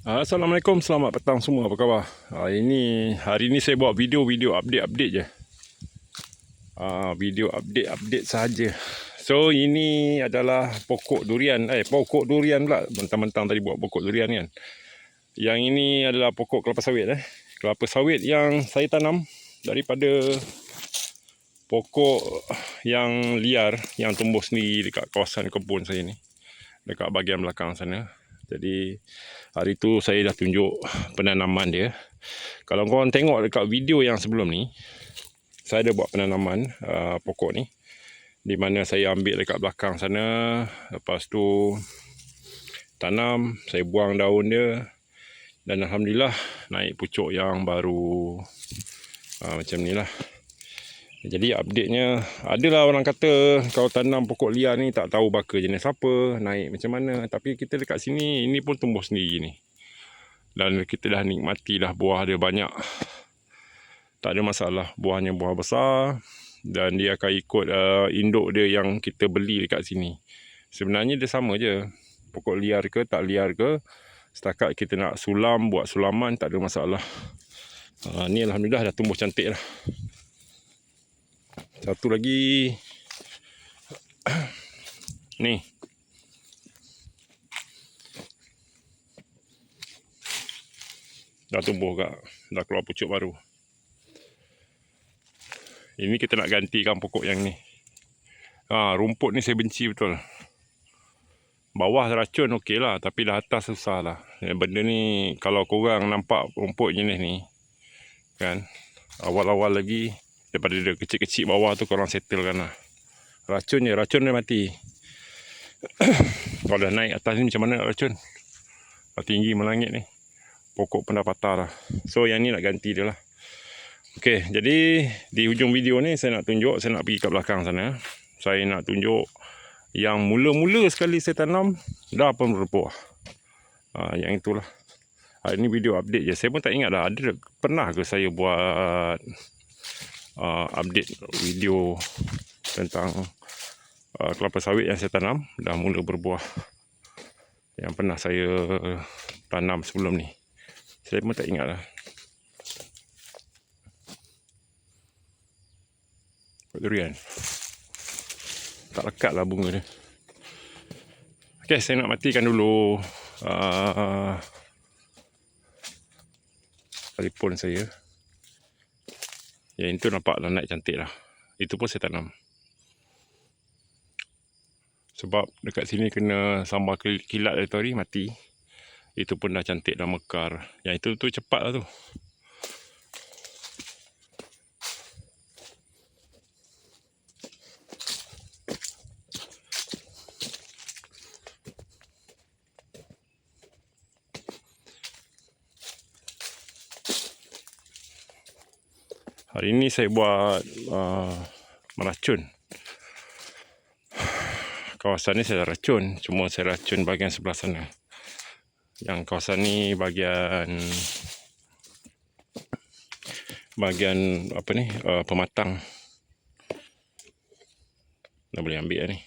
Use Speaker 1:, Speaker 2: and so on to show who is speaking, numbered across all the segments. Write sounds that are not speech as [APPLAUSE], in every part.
Speaker 1: Assalamualaikum, selamat petang semua. Apa khabar? Hari ini hari ini saya buat video-video update-update je. Ah, video update-update saja. So ini adalah pokok durian. Eh, pokok durian pula. Mentang-mentang tadi buat pokok durian kan. Yang ini adalah pokok kelapa sawit eh. Kelapa sawit yang saya tanam daripada pokok yang liar yang tumbuh sendiri dekat kawasan kebun saya ni. Dekat bahagian belakang sana. Jadi hari tu saya dah tunjuk penanaman dia. Kalau korang tengok dekat video yang sebelum ni, saya ada buat penanaman uh, pokok ni. Di mana saya ambil dekat belakang sana, lepas tu tanam, saya buang daun dia dan alhamdulillah naik pucuk yang baru uh, macam ni lah. Jadi update-nya adalah orang kata kalau tanam pokok liar ni tak tahu baka jenis apa, naik macam mana. Tapi kita dekat sini ini pun tumbuh sendiri ni. Dan kita dah nikmati dah buah dia banyak. Tak ada masalah. Buahnya buah besar dan dia akan ikut uh, induk dia yang kita beli dekat sini. Sebenarnya dia sama je. Pokok liar ke tak liar ke, setakat kita nak sulam buat sulaman tak ada masalah. Uh, ni alhamdulillah dah tumbuh cantik lah. Satu lagi [CLEARS THROAT] ni. Dah tumbuh kak. Dah keluar pucuk baru. Ini kita nak gantikan pokok yang ni. Ha, rumput ni saya benci betul. Bawah racun okey lah. Tapi dah atas susah lah. Benda ni kalau korang nampak rumput jenis ni. Kan. Awal-awal lagi daripada dia kecil-kecil bawah tu korang settlekan lah. Racun je, racun dia mati. [COUGHS] Kalau dah naik atas ni macam mana nak racun? Dah tinggi melangit ni. Pokok pun dah patah dah. So yang ni nak ganti dia lah. Okay, jadi di hujung video ni saya nak tunjuk, saya nak pergi kat belakang sana. Saya nak tunjuk yang mula-mula sekali saya tanam, dah pun berbuah. Ha, yang itulah. Ha, ini video update je. Saya pun tak ingat dah, ada pernah ke saya buat uh, update video tentang uh, kelapa sawit yang saya tanam dah mula berbuah. Yang pernah saya tanam sebelum ni. Saya pun tak ingat lah. Durian. Tak lekat lah bunga dia. Ok saya nak matikan dulu uh, telefon saya yang itu nampaklah naik cantik lah. Itu pun saya tanam. Sebab dekat sini kena sambal kilat dari tadi mati. Itu pun dah cantik dah mekar. Yang itu tu cepat lah tu. Hari ini saya buat uh, meracun. Kawasan ni saya racun. Cuma saya racun bahagian sebelah sana. Yang kawasan ni bahagian bahagian apa ni uh, pematang. Dah boleh ambil lah ni.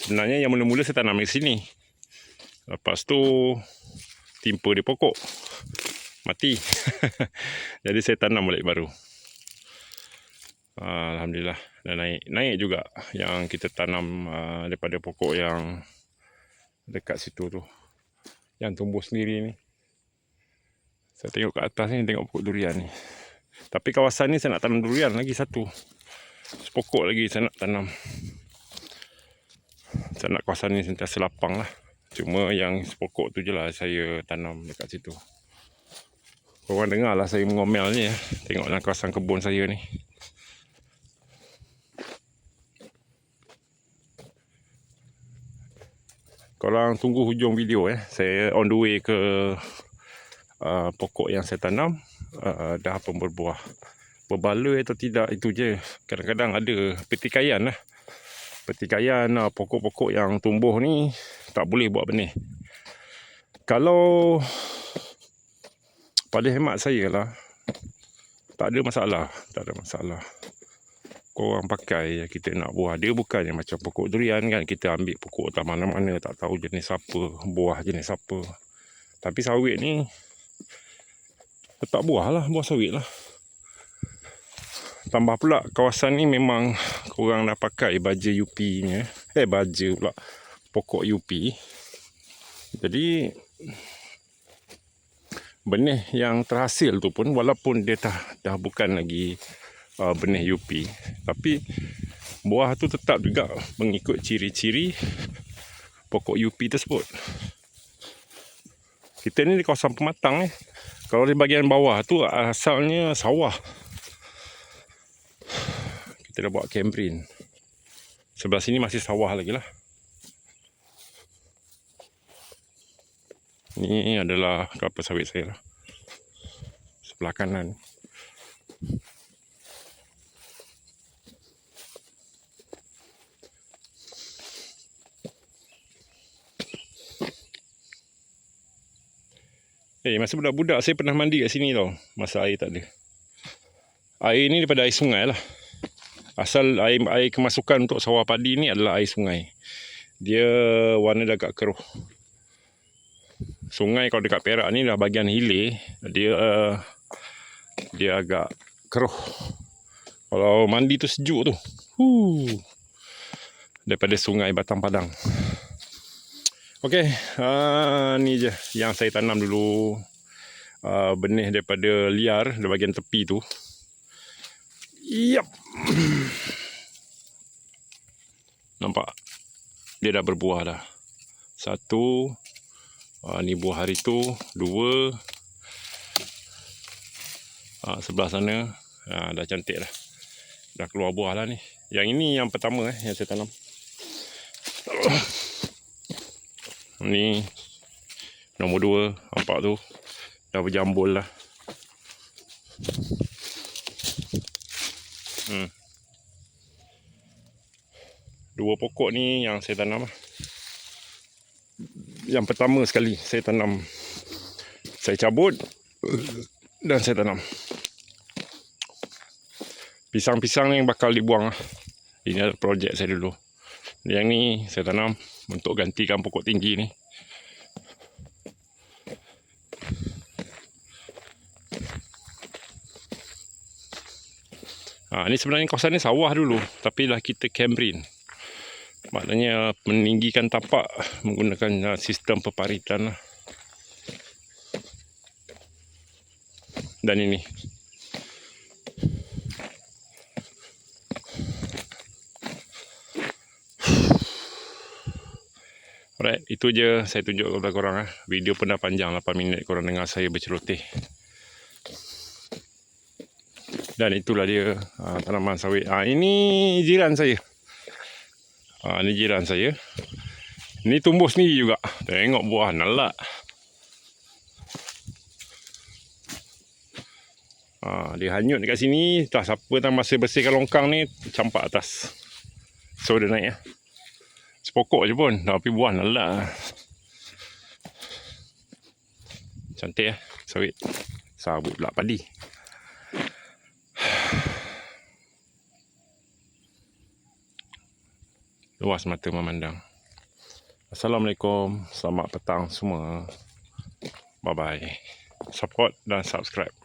Speaker 1: Sebenarnya yang mula-mula saya tanam di sini. Lepas tu timpa di pokok mati. [LAUGHS] Jadi saya tanam balik baru. Alhamdulillah dan naik naik juga yang kita tanam uh, daripada pokok yang dekat situ tu. Yang tumbuh sendiri ni. Saya tengok ke atas ni tengok pokok durian ni. Tapi kawasan ni saya nak tanam durian lagi satu. Sepokok lagi saya nak tanam. Saya nak kawasan ni sentiasa lapang lah. Cuma yang sepokok tu je lah saya tanam dekat situ. Korang dengar lah saya mengomel ni ya. Tengoklah kawasan kebun saya ni. Korang tunggu hujung video eh. Saya on the way ke uh, pokok yang saya tanam. Uh, dah pun berbuah. Berbaloi atau tidak itu je. Kadang-kadang ada petikayan lah. Petikayan uh, pokok-pokok yang tumbuh ni tak boleh buat benih. Kalau pada hemat saya lah tak ada masalah tak ada masalah korang pakai kita nak buah. Dia bukannya macam pokok durian kan. Kita ambil pokok tak mana-mana. Tak tahu jenis apa. Buah jenis apa. Tapi sawit ni. Tetap buah lah. Buah sawit lah. Tambah pula kawasan ni memang korang dah pakai baja UP nya. Eh baja pula. Pokok UP. Jadi benih yang terhasil tu pun walaupun dia dah dah bukan lagi uh, benih UP tapi buah tu tetap juga mengikut ciri-ciri pokok UP tersebut. Kita ni di kawasan pematang ni. Kalau di bahagian bawah tu asalnya sawah. Kita dah buat cambrin. Sebelah sini masih sawah lagi lah. Ni adalah kelapa sawit saya lah. Sebelah kanan. Eh, masa budak-budak saya pernah mandi kat sini tau. Masa air tak ada. Air ni daripada air sungai lah. Asal air, air kemasukan untuk sawah padi ni adalah air sungai. Dia warna dah agak keruh. Sungai kalau dekat Perak ni dah bahagian hilir. Dia uh, dia agak keruh. Kalau mandi tu sejuk tu. Huh. Daripada sungai Batang Padang. Okey, uh, ni je yang saya tanam dulu uh, benih daripada liar di bahagian tepi tu. Yap. [CLEARS THROAT] Nampak? Dia dah berbuah dah. Satu. Uh, ni buah hari tu. Dua. Uh, sebelah sana. Uh, dah cantik dah. Dah keluar buah lah ni. Yang ini yang pertama eh, yang saya tanam. [COUGHS] Ni nombor dua nampak tu dah berjambul lah. Hmm. Dua pokok ni yang saya tanam lah. Yang pertama sekali saya tanam saya cabut dan saya tanam. Pisang-pisang ni bakal dibuang lah. Ini adalah projek saya dulu. Yang ni saya tanam untuk gantikan pokok tinggi ni. Ha, ni sebenarnya kawasan ni sawah dulu tapi dah kita cambrin. Maknanya meninggikan tapak menggunakan uh, sistem peparitan lah. Dan ini Alright, itu je saya tunjuk kepada korang eh. Video pun dah panjang 8 minit korang dengar saya berceloteh. Dan itulah dia uh, tanaman sawit. Ah ini jiran saya. Uh, ini jiran saya. Ini tumbuh sendiri juga. Tengok buah nalak. Uh, dia hanyut dekat sini, tak siapa tak masa bersihkan longkang ni campak atas. So dia naik ya. Sepokok je pun Tapi buah nalak Cantik eh Sawit Sabut pula padi Luas mata memandang. Assalamualaikum. Selamat petang semua. Bye bye Support dan subscribe